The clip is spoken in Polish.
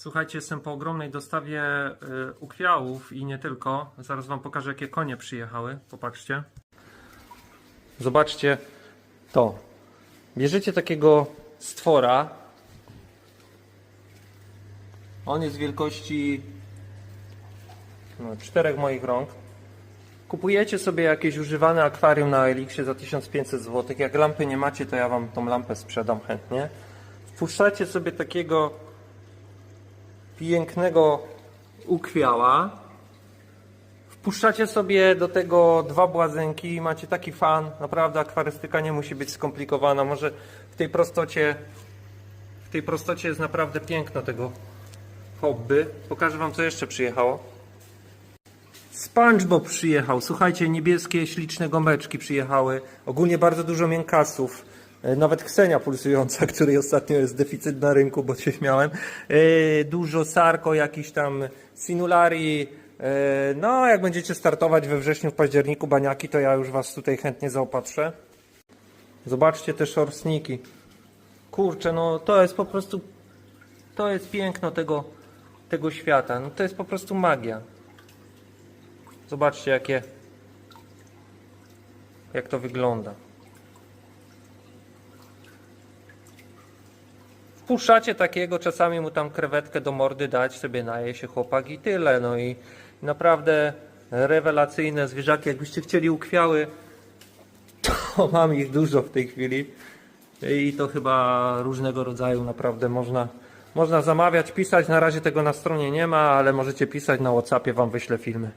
Słuchajcie, jestem po ogromnej dostawie y, ukwiałów i nie tylko. Zaraz Wam pokażę, jakie konie przyjechały. Popatrzcie. Zobaczcie to. Bierzecie takiego stwora. On jest wielkości no, czterech moich rąk. Kupujecie sobie jakieś używane akwarium na Elixie za 1500 zł. Jak lampy nie macie, to ja Wam tą lampę sprzedam chętnie. Wpuszczacie sobie takiego pięknego ukwiała. Wpuszczacie sobie do tego dwa błazenki i macie taki fan. Naprawdę akwarystyka nie musi być skomplikowana. Może w tej prostocie w tej prostocie jest naprawdę piękno tego hobby. Pokażę wam co jeszcze przyjechało. SpongeBob przyjechał. Słuchajcie, niebieskie śliczne gąbeczki przyjechały. Ogólnie bardzo dużo miękasów. E, Nawet Ksenia pulsująca, której ostatnio jest deficyt na rynku, bo się śmiałem. E, Dużo Sarko, jakiś tam Sinulari. E, No, jak będziecie startować we wrześniu, w październiku baniaki, to ja już was tutaj chętnie zaopatrzę. Zobaczcie te szorsniki. Kurczę, no to jest po prostu to jest piękno tego, tego świata. No to jest po prostu magia. Zobaczcie jakie jak to wygląda. Wpuszczacie takiego, czasami mu tam krewetkę do mordy dać, sobie naje się chłopak i tyle. No i naprawdę rewelacyjne zwierzaki. Jakbyście chcieli ukwiały, to mam ich dużo w tej chwili. I to chyba różnego rodzaju naprawdę można, można zamawiać, pisać. Na razie tego na stronie nie ma, ale możecie pisać na Whatsappie, wam wyślę filmy.